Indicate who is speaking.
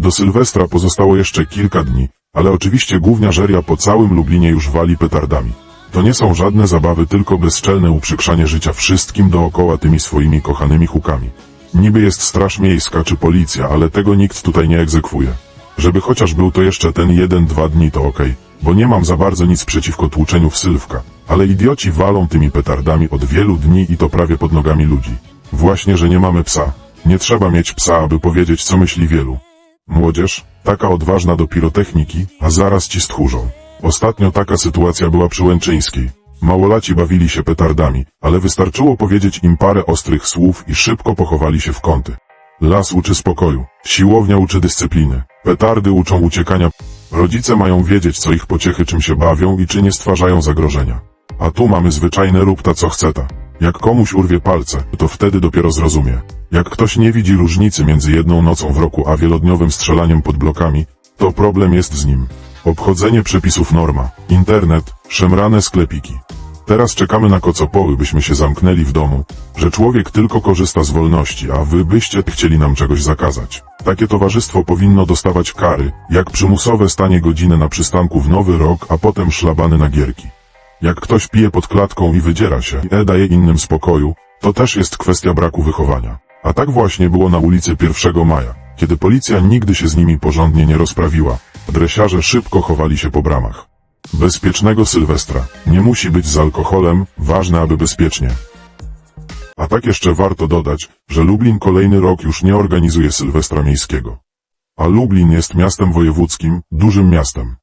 Speaker 1: Do Sylwestra pozostało jeszcze kilka dni, ale oczywiście gówniarzeria po całym Lublinie już wali petardami. To nie są żadne zabawy, tylko bezczelne uprzykrzanie życia wszystkim dookoła tymi swoimi kochanymi hukami. Niby jest straż miejska czy policja, ale tego nikt tutaj nie egzekwuje. Żeby chociaż był to jeszcze ten jeden, dwa dni to okej, bo nie mam za bardzo nic przeciwko tłuczeniu w Sylwka, ale idioci walą tymi petardami od wielu dni i to prawie pod nogami ludzi. Właśnie, że nie mamy psa. Nie trzeba mieć psa, aby powiedzieć, co myśli wielu. Młodzież, taka odważna do pirotechniki, a zaraz ci stchórzą. Ostatnio taka sytuacja była przy Łęczyńskiej. Małolaci bawili się petardami, ale wystarczyło powiedzieć im parę ostrych słów i szybko pochowali się w kąty. Las uczy spokoju, siłownia uczy dyscypliny, petardy uczą uciekania. Rodzice mają wiedzieć, co ich pociechy czym się bawią i czy nie stwarzają zagrożenia. A tu mamy zwyczajne rób ta co chce ta. Jak komuś urwie palce, to wtedy dopiero zrozumie. Jak ktoś nie widzi różnicy między jedną nocą w roku a wielodniowym strzelaniem pod blokami, to problem jest z nim. Obchodzenie przepisów norma, internet, szemrane sklepiki. Teraz czekamy na kocopoły, byśmy się zamknęli w domu, że człowiek tylko korzysta z wolności, a wy byście chcieli nam czegoś zakazać. Takie towarzystwo powinno dostawać kary, jak przymusowe stanie godzinę na przystanku w nowy rok, a potem szlabany na gierki. Jak ktoś pije pod klatką i wydziera się, e daje innym spokoju, to też jest kwestia braku wychowania. A tak właśnie było na ulicy 1 maja, kiedy policja nigdy się z nimi porządnie nie rozprawiła, dresiarze szybko chowali się po bramach. Bezpiecznego Sylwestra. Nie musi być z alkoholem, ważne aby bezpiecznie. A tak jeszcze warto dodać, że Lublin kolejny rok już nie organizuje Sylwestra Miejskiego. A Lublin jest miastem wojewódzkim, dużym miastem.